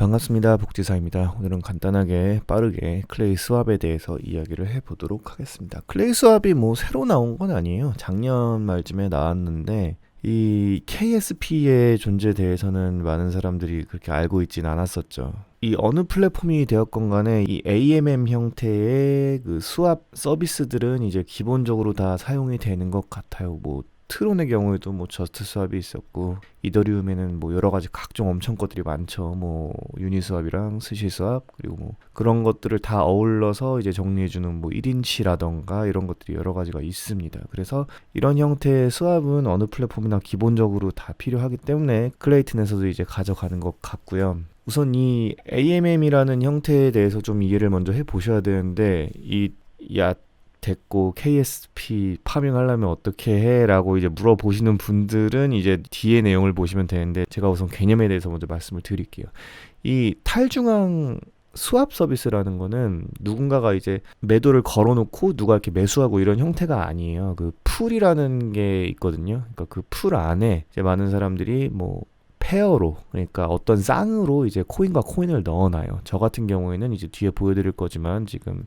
반갑습니다. 복지사입니다. 오늘은 간단하게 빠르게 클레이 스왑에 대해서 이야기를 해보도록 하겠습니다. 클레이 스왑이 뭐 새로 나온 건 아니에요. 작년 말쯤에 나왔는데 이 KSP의 존재에 대해서는 많은 사람들이 그렇게 알고 있진 않았었죠. 이 어느 플랫폼이 되었건 간에 이 AMM 형태의 그 수압 서비스들은 이제 기본적으로 다 사용이 되는 것 같아요. 뭐 트론의 경우에도 뭐 저스트 수압이 있었고 이더리움에는 뭐 여러 가지 각종 엄청 것들이 많죠. 뭐 유니 수압이랑 스시 수압 그리고 뭐 그런 것들을 다 어울러서 이제 정리해 주는 뭐 1인치라던가 이런 것들이 여러 가지가 있습니다. 그래서 이런 형태의 수압은 어느 플랫폼이나 기본적으로 다 필요하기 때문에 클레이튼에서도 이제 가져가는 것 같고요. 우선 이 AMM이라는 형태에 대해서 좀 이해를 먼저 해 보셔야 되는데 이 야 됐고 KSP 파밍하려면 어떻게 해?라고 이제 물어보시는 분들은 이제 뒤에 내용을 보시면 되는데 제가 우선 개념에 대해서 먼저 말씀을 드릴게요. 이 탈중앙 수압 서비스라는 거는 누군가가 이제 매도를 걸어놓고 누가 이렇게 매수하고 이런 형태가 아니에요. 그 풀이라는 게 있거든요. 그러니까 그 풀 안에 이제 많은 사람들이 뭐 페어로 그러니까 어떤 쌍으로 이제 코인과 코인을 넣어놔요. 저 같은 경우에는 이제 뒤에 보여드릴 거지만 지금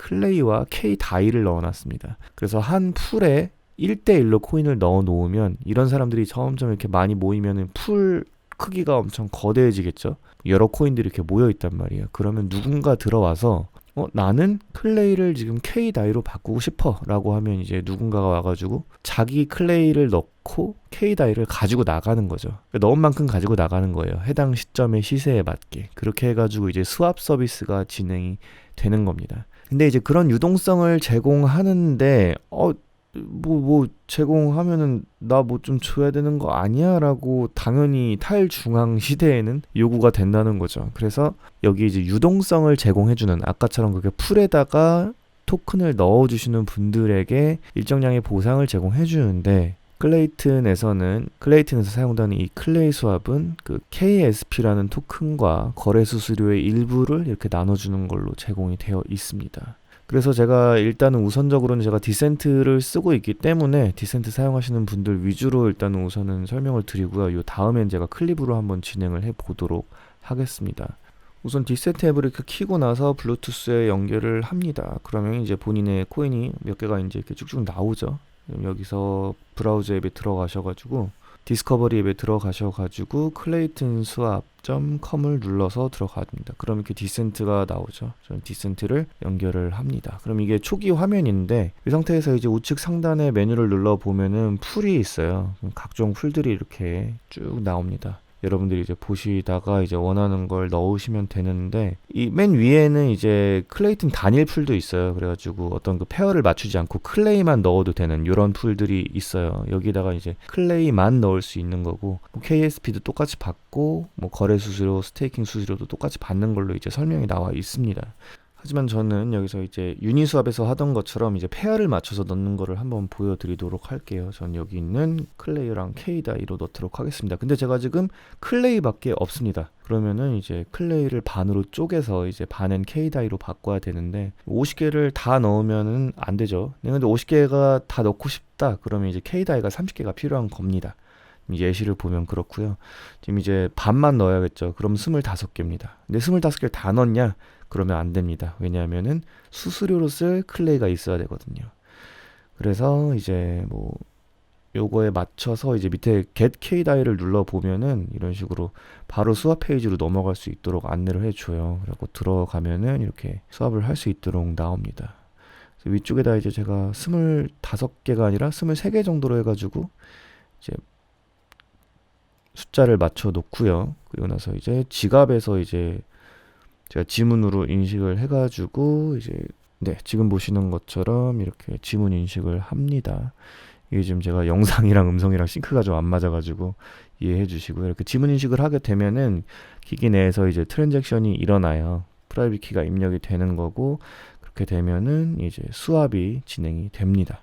클레이와 K 다이를 넣어놨습니다. 그래서 한 풀에 1대1로 코인을 넣어 놓으면 이런 사람들이 점점 이렇게 많이 모이면은 풀 크기가 엄청 거대해지겠죠. 여러 코인들이 이렇게 모여 있단 말이에요. 그러면 누군가 들어와서 어, 나는 클레이를 지금 K 다이로 바꾸고 싶어 라고 하면 이제 누군가가 와가지고 자기 클레이를 넣고 K 다이를 가지고 나가는 거죠. 넣은 만큼 가지고 나가는 거예요. 해당 시점의 시세에 맞게. 그렇게 해가지고 이제 수압 서비스가 진행이 되는 겁니다. 근데 이제 그런 유동성을 제공하는데 어 뭐뭐 뭐 제공하면은 나 뭐 좀 줘야 되는 거 아니야라고 당연히 탈중앙 시대에는 요구가 된다는 거죠. 그래서 여기 이제 유동성을 제공해 주는 아까처럼 그게 풀에다가 토큰을 넣어 주시는 분들에게 일정량의 보상을 제공해 주는데 클레이튼에서는 클레이튼에서 사용되는 이 클레이 수압은 그 KSP라는 토큰과 거래 수수료의 일부를 이렇게 나눠주는 걸로 제공이 되어 있습니다. 그래서 제가 일단은 우선적으로는 제가 디센트를 쓰고 있기 때문에 디센트 사용하시는 분들 위주로 일단은 우선은 설명을 드리고요. 요 다음엔 제가 클립으로 한번 진행을 해 보도록 하겠습니다. 우선 디센트 앱을 이렇게 키고 나서 블루투스에 연결을 합니다. 그러면 이제 본인의 코인이 몇 개가 이제 이렇게 쭉쭉 나오죠. 여기서 브라우저 앱에 들어가셔가지고 디스커버리 앱에 들어가셔가지고 클레이튼 수압.com을 눌러서 들어갑니다. 그럼 이렇게 디센트가 나오죠. 저는 디센트를 연결을 합니다. 그럼 이게 초기 화면인데 이 상태에서 이제 우측 상단에 메뉴를 눌러 보면은 풀이 있어요. 각종 풀들이 이렇게 쭉 나옵니다. 여러분들이 이제 보시다가 이제 원하는 걸 넣으시면 되는데 이 맨 위에는 이제 클레이튼 단일 풀도 있어요. 그래가지고 어떤 그 페어를 맞추지 않고 클레이만 넣어도 되는 이런 풀들이 있어요. 여기다가 이제 클레이만 넣을 수 있는 거고 뭐 KSP도 똑같이 받고 뭐 거래 수수료, 스테이킹 수수료도 똑같이 받는 걸로 이제 설명이 나와 있습니다. 하지만 저는 여기서 이제 유니 수업에서 하던 것처럼 이제 페어를 맞춰서 넣는 거를 한번 보여드리도록 할게요. 전 여기 있는 클레이랑 K다이로 넣도록 하겠습니다. 근데 제가 지금 클레이밖에 없습니다. 그러면은 이제 클레이를 반으로 쪼개서 이제 반은 K다이로 바꿔야 되는데 50개를 다 넣으면은 안 되죠. 네, 근데 50개가 다 넣고 싶다. 그러면 이제 K다이가 30개가 필요한 겁니다. 예시를 보면 그렇고요. 지금 이제 반만 넣어야겠죠. 그럼 25개입니다. 근데 25개를 다 넣냐? 그러면 안 됩니다. 왜냐하면은 수수료로 쓸 클레이가 있어야 되거든요. 그래서 이제 뭐 요거에 맞춰서 이제 밑에 get k 다이를 눌러 보면은 이런 식으로 바로 수압 페이지로 넘어갈 수 있도록 안내를 해줘요. 그리고 들어가면은 이렇게 수압을 할 수 있도록 나옵니다. 위쪽에다 이제 제가 스물다섯 개가 아니라 스물세 개 정도로 해가지고 이제 숫자를 맞춰 놓고요. 그리고 나서 이제 지갑에서 이제 제가 지문으로 인식을 해가지고 이제 네 지금 보시는 것처럼 이렇게 지문 인식을 합니다. 이게 지금 제가 영상이랑 음성이랑 싱크가 좀 안 맞아가지고 이해해 주시고요. 이렇게 지문 인식을 하게 되면은 기기 내에서 이제 트랜잭션이 일어나요. 프라이빗 키가 입력이 되는 거고 그렇게 되면은 이제 수압이 진행이 됩니다.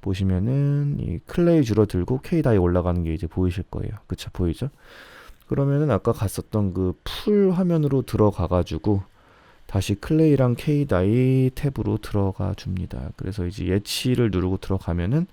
보시면은 이 클레이 줄어들고 K 다이 올라가는 게 이제 보이실 거예요. 그쵸 보이죠? 그러면은 아까 갔었던 그 풀 화면으로 들어가 가지고 다시 클레이랑 K다이 탭으로 들어가 줍니다. 그래서 이제 예치를 누르고 들어가면은 네,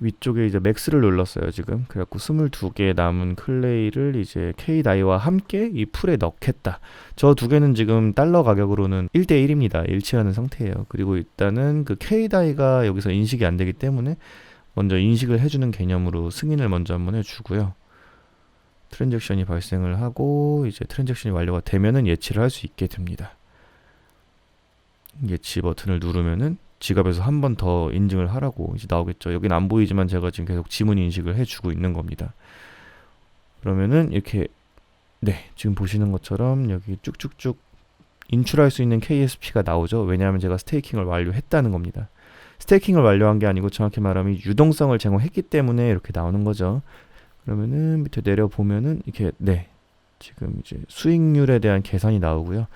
위쪽에 이제 맥스를 눌렀어요 지금. 그래갖고 22개 남은 클레이를 이제 K 다이와 함께 이 풀에 넣겠다. 저 두 개는 지금 달러 가격으로는 1대1입니다. 일치하는 상태예요. 그리고 일단은 그 K 다이가 여기서 인식이 안 되기 때문에 먼저 인식을 해주는 개념으로 승인을 먼저 한번 해주고요. 트랜잭션이 발생을 하고 이제 트랜잭션이 완료가 되면은 예치를 할 수 있게 됩니다. 예치 버튼을 누르면은 지갑에서 한 번 더 인증을 하라고 이제 나오겠죠. 여긴 안 보이지만 제가 지금 계속 지문 인식을 해주고 있는 겁니다. 그러면은 이렇게 네 지금 보시는 것처럼 여기 쭉쭉쭉 인출할 수 있는 KSP가 나오죠. 왜냐하면 제가 스테이킹을 완료했다는 겁니다. 스테이킹을 완료한 게 아니고 정확히 말하면 유동성을 제공했기 때문에 이렇게 나오는 거죠. 그러면은 밑에 내려 보면은 이렇게 네 지금 이제 수익률에 대한 계산이 나오고요.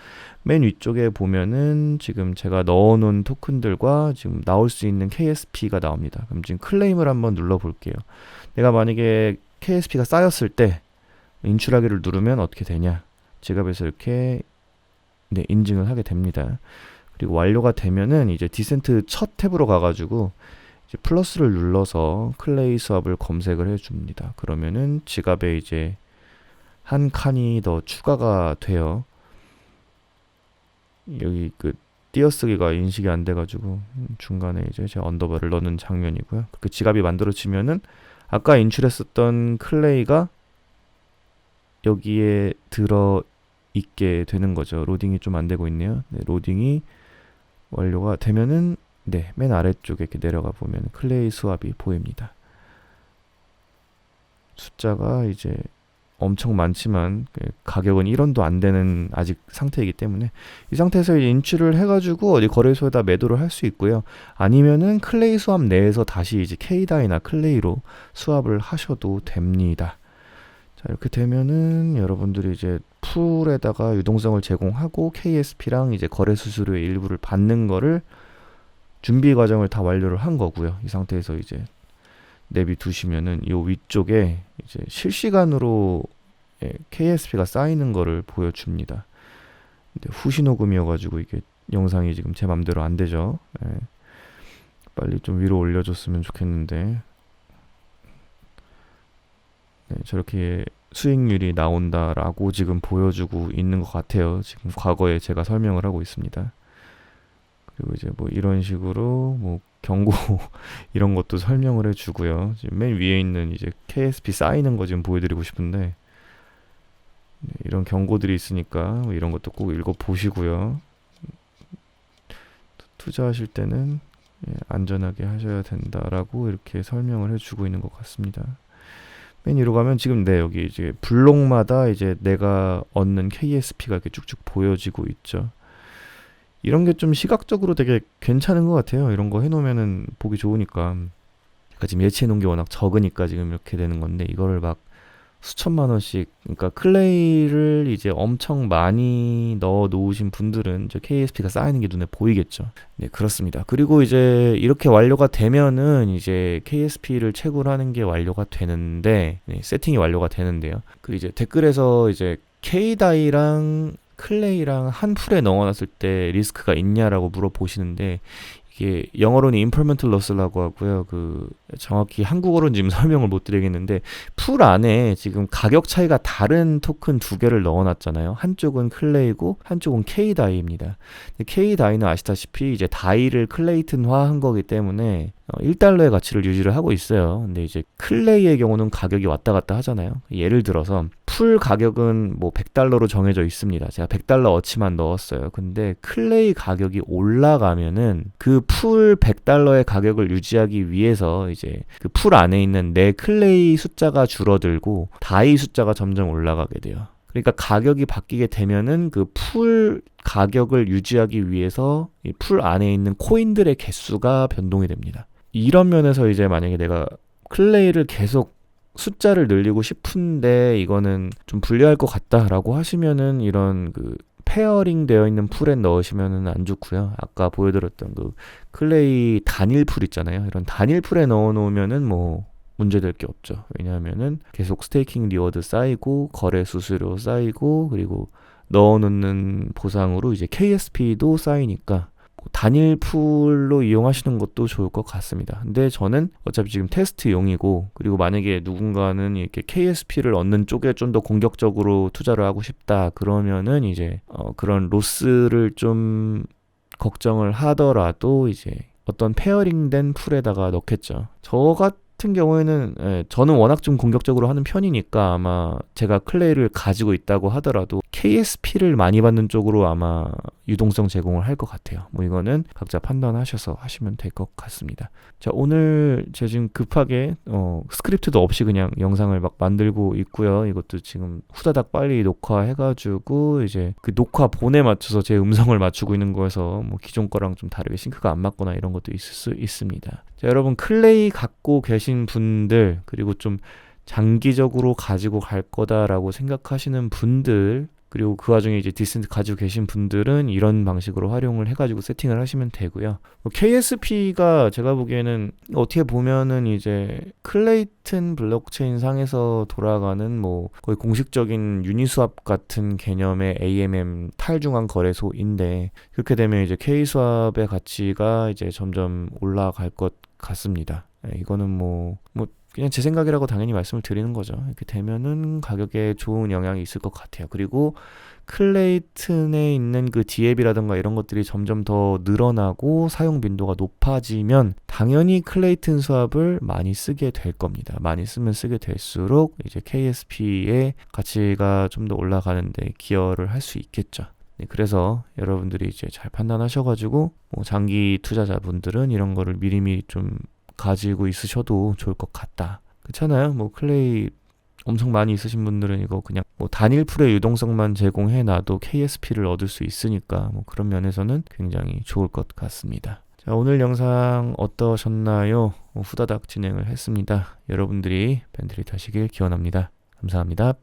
맨 위쪽에 보면은 지금 제가 넣어놓은 토큰들과 지금 나올 수 있는 KSP가 나옵니다. 그럼 지금 클레임을 한번 눌러볼게요. 내가 만약에 KSP가 쌓였을 때 인출하기를 누르면 어떻게 되냐? 지갑에서 이렇게 네, 인증을 하게 됩니다. 그리고 완료가 되면은 이제 디센트 첫 탭으로 가가지고 플러스를 눌러서 클레이 수압을 검색을 해줍니다. 그러면은 지갑에 이제 한 칸이 더 추가가 돼요. 여기 그 띄어쓰기가 인식이 안 돼가지고 중간에 이제 제 언더바를 넣는 장면이고요. 그 지갑이 만들어지면은 아까 인출했었던 클레이가 여기에 들어 있게 되는 거죠. 로딩이 좀 안 되고 있네요. 네, 로딩이 완료가 되면은 네, 맨 아래쪽에 이렇게 내려가 보면 클레이 수압이 보입니다. 숫자가 이제 엄청 많지만 그 가격은 1원도 안 되는 아직 상태이기 때문에 이 상태에서 인출을 해가지고 어디 거래소에다 매도를 할 수 있고요. 아니면은 클레이 수압 내에서 다시 이제 K다이나 클레이로 수압을 하셔도 됩니다. 자 이렇게 되면은 여러분들이 이제 풀에다가 유동성을 제공하고 KSP랑 이제 거래 수수료의 일부를 받는 거를 준비 과정을 다 완료를 한 거고요. 이 상태에서 이제 내비 두시면은 이 위쪽에 이제 실시간으로 예, KSP가 쌓이는 거를 보여줍니다. 근데 후신호금이어가지고 이게 영상이 지금 제 맘대로 안 되죠. 예. 빨리 좀 위로 올려줬으면 좋겠는데 네, 저렇게 수익률이 나온다라고 지금 보여주고 있는 것 같아요. 지금 과거에 제가 설명을 하고 있습니다. 그리고 이제 뭐 이런 식으로 뭐 경고 이런 것도 설명을 해주고요. 지금 맨 위에 있는 이제 KSP 쌓이는 거 지금 보여드리고 싶은데 네, 이런 경고들이 있으니까 뭐 이런 것도 꼭 읽어 보시고요. 투자하실 때는 예, 안전하게 하셔야 된다라고 이렇게 설명을 해주고 있는 것 같습니다. 맨 위로 가면 지금 네 여기 이제 블록마다 이제 내가 얻는 KSP가 이렇게 쭉쭉 보여지고 있죠. 이런 게 좀 시각적으로 되게 괜찮은 것 같아요. 이런 거 해놓으면은 보기 좋으니까. 지금 예치해 놓은 게 워낙 적으니까 지금 이렇게 되는 건데 이거를 막 수천만 원씩 그러니까 클레이를 이제 엄청 많이 넣어 놓으신 분들은 저 KSP가 쌓이는 게 눈에 보이겠죠. 네, 그렇습니다. 그리고 이제 이렇게 완료가 되면은 이제 KSP를 채굴하는 게 완료가 되는데 네, 세팅이 완료가 되는데요. 그 이제 댓글에서 이제 K다이랑 클레이랑 한 풀에 넣어놨을 때 리스크가 있냐라고 물어보시는데 이게 영어로는 implemental loss라고 하고요. 그 정확히 한국어로는 지금 설명을 못 드리겠는데 풀 안에 지금 가격 차이가 다른 토큰 두 개를 넣어놨잖아요. 한쪽은 클레이고 한쪽은 K 다이입니다. K 다이는 아시다시피 이제 다이를 클레이튼화한 거기 때문에 1달러의 어, 가치를 유지를 하고 있어요. 근데 이제 클레이의 경우는 가격이 왔다 갔다 하잖아요. 예를 들어서 풀 가격은 뭐 100달러로 정해져 있습니다. 제가 100달러 어치만 넣었어요. 근데 클레이 가격이 올라가면은 그 풀 100달러의 가격을 유지하기 위해서 이제 그 풀 안에 있는 내 클레이 숫자가 줄어들고 다이 숫자가 점점 올라가게 돼요. 그러니까 가격이 바뀌게 되면은 그 풀 가격을 유지하기 위해서 이풀 안에 있는 코인들의 개수가 변동이 됩니다. 이런 면에서 이제 만약에 내가 클레이를 계속 숫자를 늘리고 싶은데 이거는 좀 불리할 것 같다라고 하시면은 이런 그 페어링 되어 있는 풀에 넣으시면은 안 좋고요. 아까 보여드렸던 그 클레이 단일 풀 있잖아요. 이런 단일 풀에 넣어 놓으면은 뭐 문제될 게 없죠. 왜냐하면은 계속 스테이킹 리워드 쌓이고 거래 수수료 쌓이고 그리고 넣어 놓는 보상으로 이제 KSP도 쌓이니까 뭐 단일 풀로 이용하시는 것도 좋을 것 같습니다. 근데 저는 어차피 지금 테스트용이고 그리고 만약에 누군가는 이렇게 KSP를 얻는 쪽에 좀 더 공격적으로 투자를 하고 싶다 그러면은 이제 어 그런 로스를 좀 걱정을 하더라도 이제 어떤 페어링된 풀에다가 넣겠죠. 저 같은 경우에는 예, 저는 워낙 좀 공격적으로 하는 편이니까 아마 제가 클레이를 가지고 있다고 하더라도 KSP를 많이 받는 쪽으로 아마 유동성 제공을 할 것 같아요. 뭐 이거는 각자 판단하셔서 하시면 될 것 같습니다. 자 오늘 제가 지금 급하게 어, 스크립트도 없이 그냥 영상을 막 만들고 있고요. 이것도 지금 후다닥 빨리 녹화해가지고 이제 그 녹화 본에 맞춰서 제 음성을 맞추고 있는 거여서 뭐 기존 거랑 좀 다르게 싱크가 안 맞거나 이런 것도 있을 수 있습니다. 자 여러분 클레이 갖고 계신 분들 그리고 좀 장기적으로 가지고 갈 거다라고 생각하시는 분들 그리고 그 와중에 이제 디센트 가지고 계신 분들은 이런 방식으로 활용을 해가지고 세팅을 하시면 되고요. 뭐 KSP가 제가 보기에는 어떻게 보면은 이제 클레이튼 블록체인 상에서 돌아가는 뭐 거의 공식적인 유니스왑 같은 개념의 AMM 탈중앙 거래소인데 그렇게 되면 이제 K스왑의 가치가 이제 점점 올라갈 것 같습니다. 예, 이거는 뭐, 뭐, 그냥 제 생각이라고 당연히 말씀을 드리는 거죠. 이렇게 되면은 가격에 좋은 영향이 있을 것 같아요. 그리고 클레이튼에 있는 그 디앱이라든가 이런 것들이 점점 더 늘어나고 사용 빈도가 높아지면 당연히 클레이튼 수압을 많이 쓰게 될 겁니다. 많이 쓰면 쓰게 될수록 이제 KSP의 가치가 좀 더 올라가는데 기여를 할 수 있겠죠. 네, 그래서 여러분들이 이제 잘 판단하셔가지고 뭐 장기 투자자분들은 이런 거를 미리미리 좀 가지고 있으셔도 좋을 것 같다. 그렇잖아요. 뭐 클레이 엄청 많이 있으신 분들은 이거 그냥 뭐 단일 풀의 유동성만 제공해 놔도 KSP를 얻을 수 있으니까 뭐 그런 면에서는 굉장히 좋을 것 같습니다. 자, 오늘 영상 어떠셨나요? 뭐 후다닥 진행을 했습니다. 여러분들이 벤트리 타시길 기원합니다. 감사합니다.